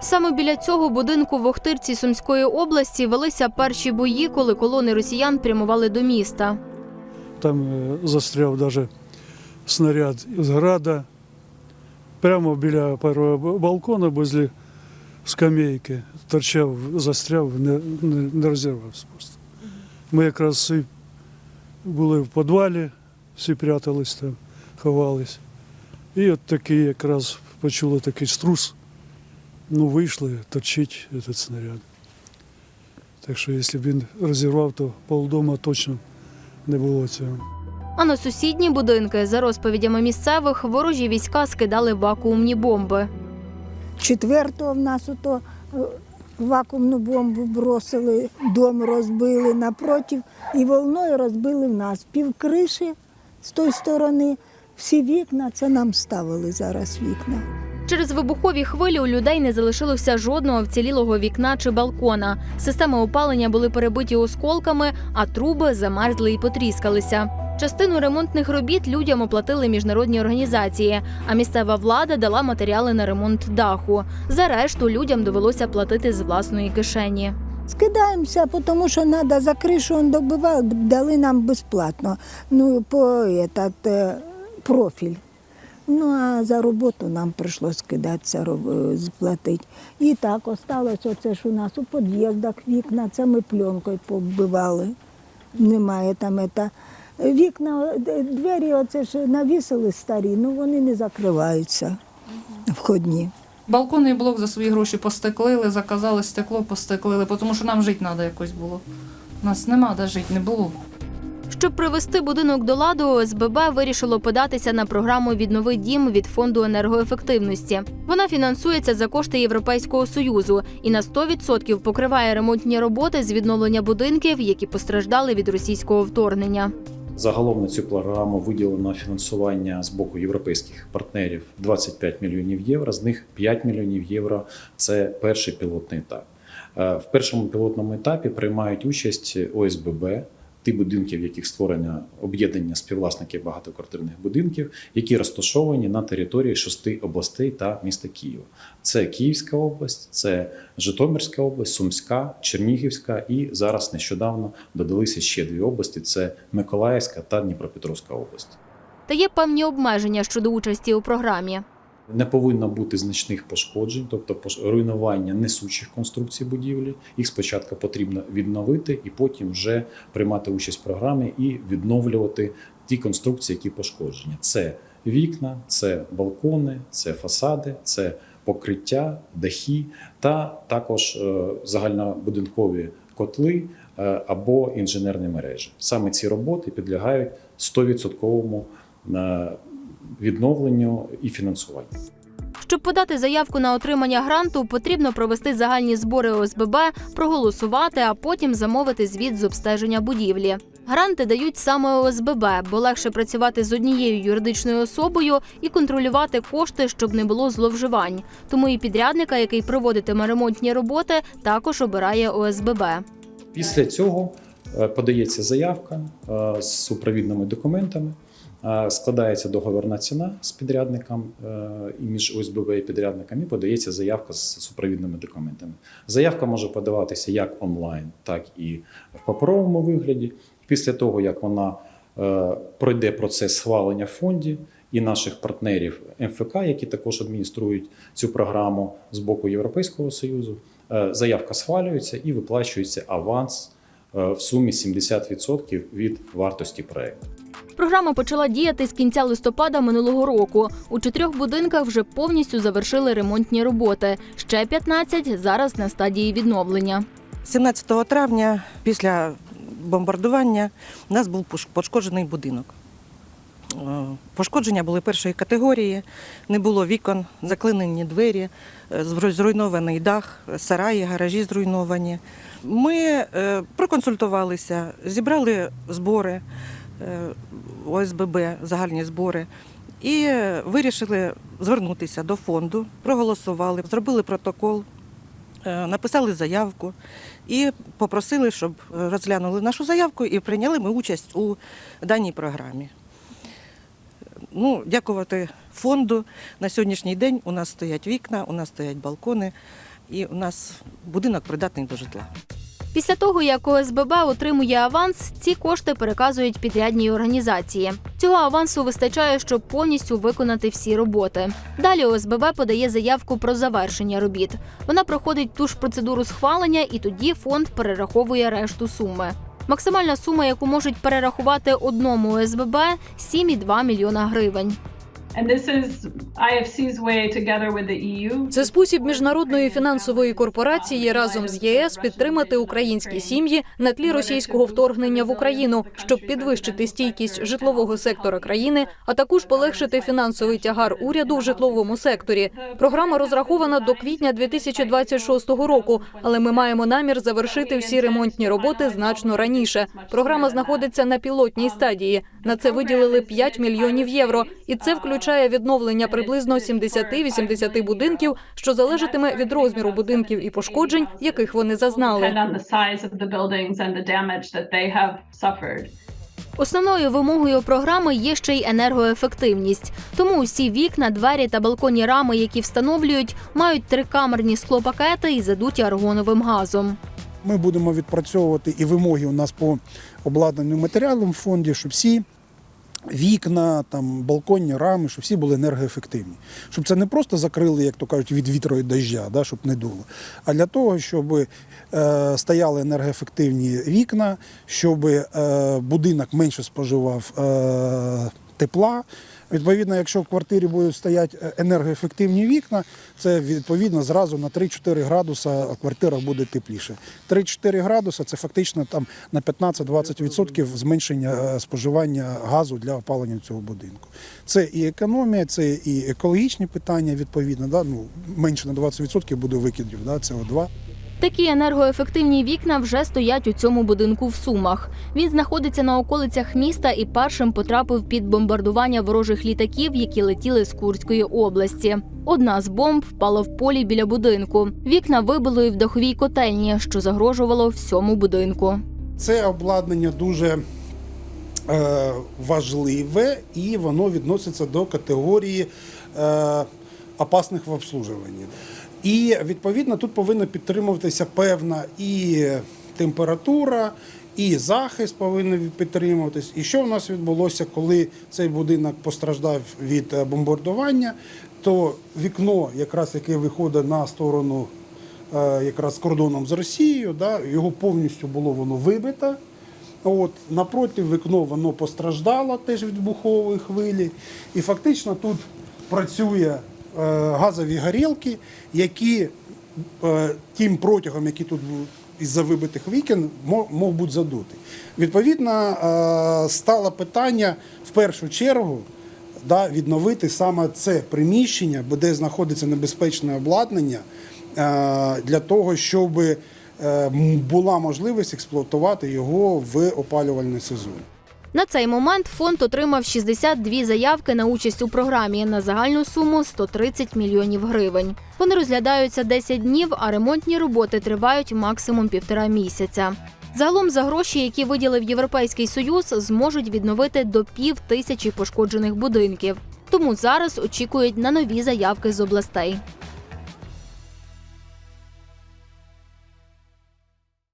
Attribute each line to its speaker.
Speaker 1: Саме біля цього будинку в Охтирці Сумської області велися перші бої, коли колони росіян прямували до міста.
Speaker 2: Там е, застряв даже снаряд з града. Прямо біля першого балкона, возле скамейки, торчав, застряв, не, не, не розірвався просто. Ми якраз і були в підвалі, всі прятались там, ховались. І от такий якраз почули такий струс. Ну, вийшли, торчить этот снаряд. Так що, якщо б він розірвав, то полдома точно не було цього.
Speaker 1: А на сусідні будинки, за розповідями місцевих, ворожі війська скидали вакуумні бомби.
Speaker 3: Четвертого в нас ото е, вакуумну бомбу бросили, дом розбили напротив і волною розбили в нас. Пів криші з тої сторони, всі вікна, це нам ставили зараз вікна.
Speaker 1: Через вибухові хвилі у людей не залишилося жодного вцілілого вікна чи балкона. Системи опалення були перебиті осколками, а труби замерзли і потріскалися. Частину ремонтних робіт людям оплатили міжнародні організації, а місцева влада дала матеріали на ремонт даху. За решту людям довелося платити з власної кишені.
Speaker 3: Скидаємося, тому що треба за кришу он добивали, дали нам безплатно. Ну, по этот, е, профіль. Ну, а за роботу нам прийшлося скидатися, роб- е, сплатити. І так осталось оце ж у нас у під'їздах вікна, це ми пленкою побивали. Немає там ета. Вікна, е, двері оце ж навісили старі, ну вони не закриваються входні.
Speaker 4: Балконний блок за свої гроші постеклили, заказали стекло, постеклили, тому що нам жити треба якось було. У нас нема де жити, не було.
Speaker 1: Щоб привести будинок до ладу, ОСББ вирішило податися на програму Віднови дім від фонду енергоефективності. Вона фінансується за кошти Європейського союзу і на 100% покриває ремонтні роботи з відновлення будинків, які постраждали від російського вторгнення.
Speaker 5: Загалом на цю програму виділено фінансування з боку європейських партнерів 25 мільйонів євро. З них 5 мільйонів євро це перший пілотний етап. Е, В першому пілотному етапі приймають участь ОСББ, ті будинки, в яких створено об'єднання співвласників багатоквартирних будинків, які розташовані на території шести областей та міста Києва. Це Київська область, це Житомирська область, Сумська, Чернігівська і зараз нещодавно додалися ще дві області: це Миколаївська та Дніпропетровська область.
Speaker 1: Та є певні обмеження щодо участі у програмі.
Speaker 5: Не повинно бути значних пошкоджень, тобто руйнування несучих конструкцій будівлі. Їх спочатку потрібно відновити і потім вже приймати участь в програмі і відновлювати ті конструкції, які пошкоджені. Це вікна, це балкони, це фасади, це покриття, дахи та також е, загальнобудинкові котли е, або інженерні мережі. Саме ці роботи підлягають 100% е, відновленню і фінансуванню.
Speaker 1: Щоб подати заявку на отримання гранту, потрібно провести загальні збори ОСББ, проголосувати, а потім замовити звіт з обстеження будівлі. Гранти дають саме ОСББ, бо легше працювати з однією юридичною особою і контролювати кошти, щоб не було зловживань. Тому і підрядника, який проводитиме ремонтні роботи, також обирає ОСББ.
Speaker 5: Після цього е, подається заявка е, з супровідними документами, складається договірна ціна з підрядником е, і між ОСББ і підрядником, і подається заявка з супровідними документами. Заявка може подаватися як онлайн, так і в паперовому вигляді. Після того, як вона е, пройде процес схвалення в фонді і наших партнерів МФК, які також адмініструють цю програму з боку Європейського Союзу, е, заявка схвалюється і виплачується аванс в сумі 70% від вартості проекту.
Speaker 1: Програма почала діяти з кінця листопада минулого року. У чотирьох будинках вже повністю завершили ремонтні роботи. Ще 15 зараз на стадії відновлення.
Speaker 6: 17 травня після бомбардування у нас був пошкоджений будинок. Е, Пошкодження були першої категорії, не було вікон, заклинені двері, е, зруйнований дах, сараї, гаражі зруйновані. Ми е, проконсультувалися, зібрали збори ОСББ, загальні збори, і е, вирішили звернутися до фонду, проголосували, зробили протокол, е, написали заявку і попросили, щоб розглянули нашу заявку і прийняли ми участь у даній програмі. Ну, дякувати фонду. На сьогоднішній день у нас стоять вікна, у нас стоять балкони, і у нас будинок придатний до житла.
Speaker 1: Після того, як ОСББ отримує аванс, ці кошти переказують підрядній організації. Цього авансу вистачає, щоб повністю виконати всі роботи. Далі ОСББ подає заявку про завершення робіт. Вона проходить ту ж процедуру схвалення, і тоді фонд перераховує решту суми. Максимальна сума, яку можуть перерахувати одному ОСББ – 7,2 мільйона гривень.
Speaker 7: E.
Speaker 8: Це спосіб міжнародної фінансової корпорації разом з ЄС підтримати українські сім'ї на тлі російського вторгнення в Україну, щоб підвищити стійкість житлового сектора країни, а також полегшити фінансовий тягар уряду в житловому секторі. Програма розрахована до квітня 2026 року, але ми маємо намір завершити всі ремонтні роботи значно раніше. Програма знаходиться на пілотній стадії. На це виділили 5 мільйонів євро, і це включає відновлення приблизно 70-80 будинків, що залежатиме від розміру будинків і пошкоджень, яких вони зазнали.
Speaker 1: Основною вимогою програми є ще й енергоефективність. Тому усі вікна, двері та балконні рами, які встановлюють, мають трикамерні склопакети і задуті аргоновим газом.
Speaker 9: Ми будемо відпрацьовувати і вимоги у нас по обладнанню матеріалам в фонді, щоб всі вікна, там, балконні рами, щоб всі були енергоефективні. Щоб це не просто закрили, як то кажуть, від вітру і дождя, да, щоб не дуло, а для того, щоб е, стояли енергоефективні вікна, щоб е, будинок менше споживав е, тепла. Відповідно, якщо в квартирі будуть стояти е, енергоефективні вікна, це відповідно зразу на 3-4 градуса квартира буде тепліше. 3-4 градуса це фактично там на 15-20% зменшення е, споживання газу для опалення цього будинку. Це і економія, це і екологічні питання, відповідно, да? ну, менше на 20% буде викидів да? СО2.
Speaker 1: Такі енергоефективні вікна вже стоять у цьому будинку в Сумах. Він знаходиться на околицях міста і першим потрапив під бомбардування ворожих літаків, які летіли з Курської області. Одна з бомб впала в полі біля будинку. Вікна вибило і в даховій котельні, що загрожувало всьому будинку.
Speaker 9: Це обладнання дуже е, важливе і воно відноситься до категорії е, опасних в обслужуванні. І відповідно тут повинна підтримуватися певна і температура, і захист повинен підтримуватись. І що в нас відбулося, коли цей будинок постраждав від е, бомбардування, то вікно, якраз яке виходить на сторону е, якраз кордоном з Росією, да, його повністю було воно вибито. От, напроти вікно воно постраждало теж від вибухової хвилі. І фактично тут працює газові горілки, які е, тим протягом, який тут був із-за вибитих вікон, мо- мог бути задутий. Відповідно, е, стало питання в першу чергу да, відновити саме це приміщення, бо де знаходиться небезпечне обладнання, е, для того, щоб е, була можливість експлуатувати його в опалювальний сезон.
Speaker 1: На цей момент фонд отримав 62 заявки на участь у програмі на загальну суму 130 мільйонів гривень. Вони розглядаються 10 днів, а ремонтні роботи тривають максимум півтора місяця. Загалом за гроші, які виділив Європейський Союз, зможуть відновити до пів тисячі пошкоджених будинків. Тому зараз очікують на нові заявки з областей.